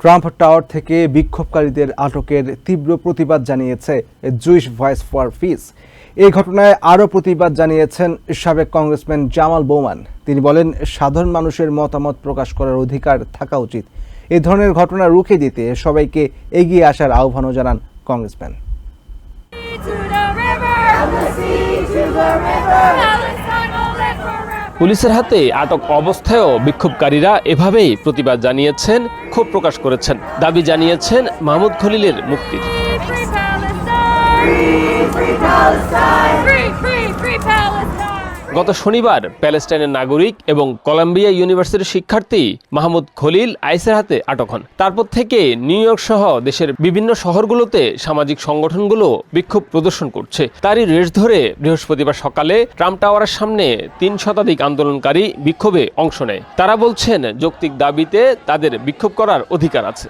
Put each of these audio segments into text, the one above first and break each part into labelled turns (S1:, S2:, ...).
S1: Trump tower থেকে বিক্ষোভকারীদের আটকের তীব্র প্রতিবাদ জানিয়েছে জুইশ ভয়েস ফর পিস। এই ঘটনায় আরও প্রতিবাদ জানিয়েছেন সাবেক কংগ্রেসম্যান জামাল বৌমান। তিনি বলেন, সাধারণ মানুষের মতামত প্রকাশ করার অধিকার থাকা উচিত। এই ধরনের ঘটনা রুখে দিতে সবাইকে এগিয়ে আসার আহ্বানও জানান কংগ্রেসম্যান।
S2: পুলিশের হাতে আটক অবস্থায়ও বিক্ষোভকারীরা এভাবেই প্রতিবাদ জানিয়েছেন ক্ষোভ প্রকাশ করেছেন দাবি জানিয়েছেন মাহমুদ খলিলের মুক্তি
S3: Free Free, Palestine. Free, free, free Palestine.
S2: গত শনিবার প্যালেস্টাইনের নাগরিক এবং কলম্বিয়া ইউনিভার্সিটির শিক্ষার্থী মাহমুদ খলিল আইসের হাতে আটক হন। তারপর থেকে নিউ ইয়র্ক সহ দেশের বিভিন্ন শহরগুলোতে সামাজিক সংগঠনগুলো বিক্ষোভ প্রদর্শন করছে। তারই রেশ ধরে বৃহস্পতিবার সকালে ট্রাম্প টাওয়ারের সামনে তিন শতাধিক আন্দোলনকারী বিক্ষোভে অংশ নেয়। তারা বলছেন, যৌক্তিক দাবিতে তাদের বিক্ষোভ করার অধিকার আছে।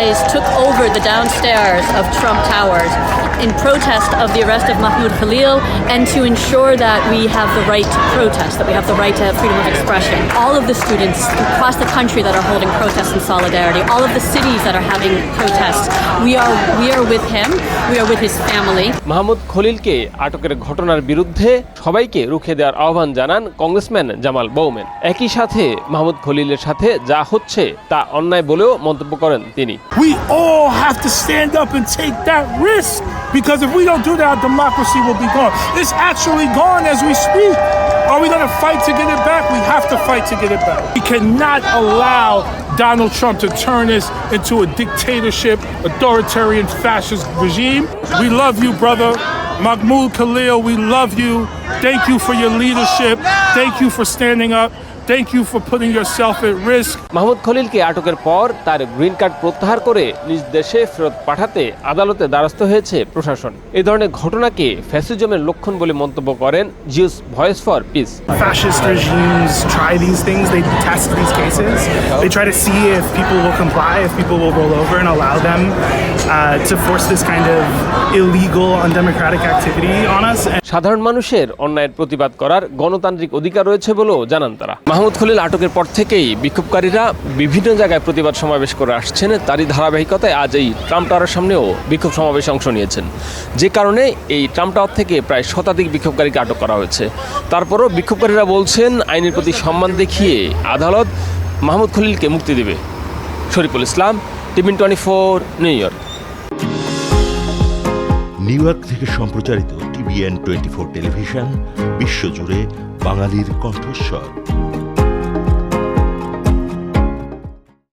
S4: Over 300 Jews and allies took over the downstairs of Trump Towers in protest of the arrest of Mahmoud Khalil and to ensure that we have the right to protest, that we have the right to freedom of expression. All of the students across the country that are holding protests in solidarity, all of the cities that are having protests, we are we are with him, we are with his family.
S2: Mahmud খলিলকে আটকের ঘটনার বিরুদ্ধে সবাইকে রুখে দেওয়ার আহ্বান জানান congressman Jamal বৌমেন একই সাথে মাহমুদ খলিলের সাথে যা হচ্ছে তা অন্যায় বলেও মন্তব্য করেন তিনি
S5: We all have to stand up and take that risk because if we don't do that, our democracy will be gone. It's actually gone as we speak. Are we going to fight to get it back? We have to fight to get it back. We cannot allow Donald Trump to turn this into a dictatorship, authoritarian fascist regime. We love you, brother. Mahmoud Khalil, we love you. Thank you for your leadership. Thank you for standing up. Thank you for putting yourself at risk
S2: Mahmud খলিলকে আটকের পর তার green card প্রত্যাহার করে নিজ দেশে ফেরত পাঠাতে আদালতে দ্বারস্থ হয়েছে প্রশাসন। এই ধরনের ঘটনাকে ফ্যাসিজমের লক্ষণ বলে মন্তব্য করেন Jewish voice for peace.
S6: Fascist see if people will comply if people will roll over
S2: সাধারণ মানুষের অন্যায়ের প্রতিবাদ করার গণতান্ত্রিক অধিকার রয়েছে বলেও জানান তারা। মাহমুদ খলিল আটকের পর থেকেই বিক্ষোভকারীরা বিভিন্ন জায়গায় প্রতিবাদ সমাবেশ করে আসছেন। তারই ধারাবাহিকতায় আজ এই ট্রাম্প টাওয়ারের সামনেও বিক্ষোভ সমাবেশে অংশ নিয়েছেন। যে কারণে এই ট্রাম্প টাওয়ার থেকে প্রায় শতাধিক বিক্ষোভকারীকে আটক করা হয়েছে। তারপরও বিক্ষোভকারীরা বলছেন, আইনের প্রতি সম্মান দেখিয়ে আদালত মাহমুদ খলিলকে মুক্তি দেবে। Shariful Islam TVN twenty four, New York.
S7: New York থেকে সম্প্রচারিত টিভিএন টোয়েন্টি ফোর টেলিভিশন, বিশ্বজুড়ে বাঙালির কণ্ঠস্বর।